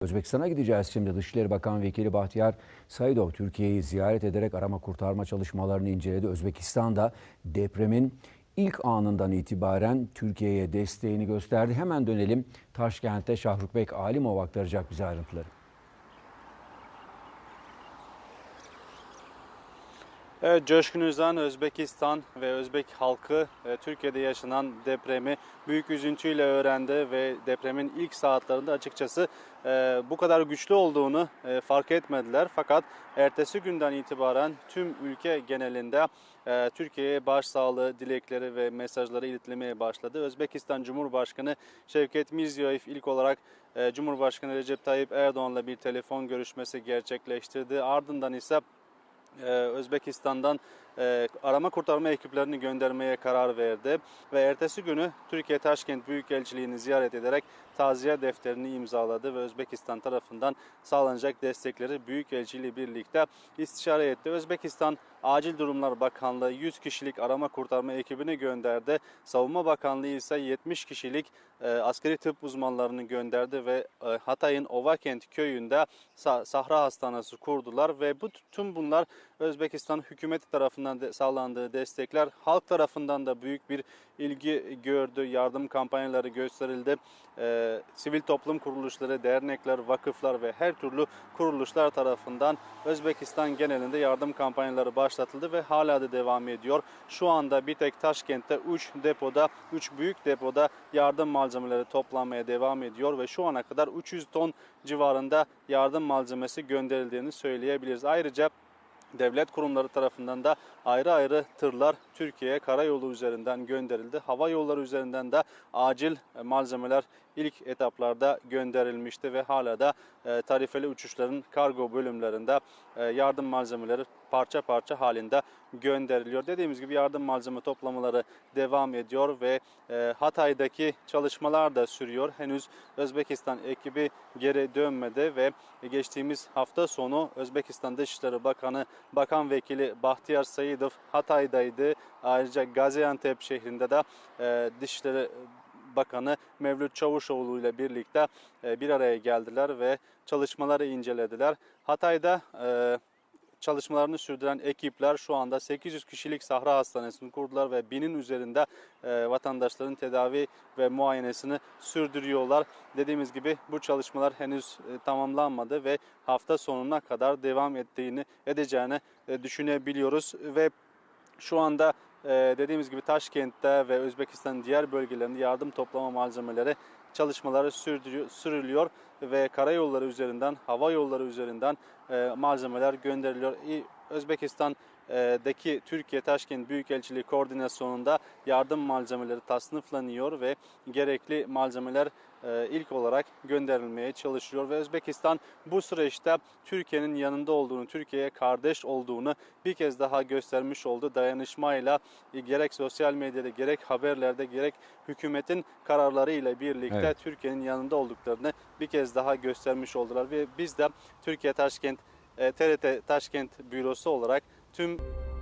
Özbekistan'a gideceğiz şimdi. Dışişleri Bakan Vekili Bahtiyar Saidov Türkiye'yi ziyaret ederek arama kurtarma çalışmalarını inceledi. Özbekistan'da depremin ilk anından itibaren Türkiye'ye desteğini gösterdi. Hemen dönelim Taşkent'te Şahrukbek Alimov aktaracak bize ayrıntıları. Evet, Coşkun Özan, Özbekistan ve Özbek halkı e, Türkiye'de yaşanan depremi büyük üzüntüyle öğrendi ve depremin ilk saatlerinde açıkçası e, bu kadar güçlü olduğunu e, fark etmediler. Fakat ertesi günden itibaren tüm ülke genelinde Türkiye'ye başsağlığı dilekleri ve mesajları iletilmeye başladı. Özbekistan Cumhurbaşkanı Şevket Mirziyoyev ilk olarak Cumhurbaşkanı Recep Tayyip Erdoğan'la bir telefon görüşmesi gerçekleştirdi. Ardından ise Özbekistan'dan e, arama kurtarma ekiplerini göndermeye karar verdi ve ertesi günü Türkiye Taşkent Büyükelçiliğini ziyaret ederek taziye defterini imzaladı ve Özbekistan tarafından sağlanacak destekleri Büyükelçiliği birlikte istişare etti. Özbekistan Acil Durumlar Bakanlığı 100 kişilik arama kurtarma ekibini gönderdi. Savunma Bakanlığı ise 70 kişilik e, askeri tıp uzmanlarını gönderdi ve e, Hatay'ın Ovakent köyünde Sa- Sahra Hastanesi kurdular ve bu tüm bunlar Özbekistan hükümeti tarafından de sağlandığı destekler halk tarafından da büyük bir ilgi gördü. Yardım kampanyaları gösterildi. E, sivil toplum kuruluşları, dernekler, vakıflar ve her türlü kuruluşlar tarafından Özbekistan genelinde yardım kampanyaları başlatıldı ve hala da devam ediyor. Şu anda bir tek Taşkent'te 3 depoda, 3 büyük depoda yardım malzemeleri toplanmaya devam ediyor ve şu ana kadar 300 ton civarında yardım malzemesi gönderildiğini söyleyebiliriz. Ayrıca devlet kurumları tarafından da ayrı ayrı tırlar Türkiye'ye karayolu üzerinden gönderildi. Hava yolları üzerinden de acil malzemeler ilk etaplarda gönderilmişti ve hala da e, tarifeli uçuşların kargo bölümlerinde e, yardım malzemeleri parça parça halinde gönderiliyor. Dediğimiz gibi yardım malzeme toplamaları devam ediyor ve e, Hatay'daki çalışmalar da sürüyor. Henüz Özbekistan ekibi geri dönmedi ve geçtiğimiz hafta sonu Özbekistan Dışişleri Bakanı Bakan Vekili Bahtiyar Sayidov Hatay'daydı. Ayrıca Gaziantep şehrinde de Dışişleri Bakanı Mevlüt Çavuşoğlu ile birlikte e, bir araya geldiler ve çalışmaları incelediler. Hatay'da e, çalışmalarını sürdüren ekipler şu anda 800 kişilik Sahra Hastanesi'ni kurdular ve binin üzerinde e, vatandaşların tedavi ve muayenesini sürdürüyorlar. Dediğimiz gibi bu çalışmalar henüz tamamlanmadı ve hafta sonuna kadar devam ettiğini edeceğini düşünebiliyoruz ve şu anda dediğimiz gibi Taşkent'te ve Özbekistan'ın diğer bölgelerinde yardım toplama malzemeleri çalışmaları sürülüyor ve karayolları üzerinden, hava yolları üzerinden e, malzemeler gönderiliyor. İ- Özbekistan'daki Türkiye Taşkent Büyükelçiliği koordinasyonunda yardım malzemeleri tasniflanıyor ve gerekli malzemeler ilk olarak gönderilmeye çalışıyor ve Özbekistan bu süreçte Türkiye'nin yanında olduğunu, Türkiye'ye kardeş olduğunu bir kez daha göstermiş oldu. Dayanışmayla e, gerek sosyal medyada gerek haberlerde gerek hükümetin kararlarıyla birlikte Evet. Türkiye'nin yanında olduklarını bir kez daha göstermiş oldular ve biz de Türkiye Taşkent TRT Taşkent bürosu olarak tüm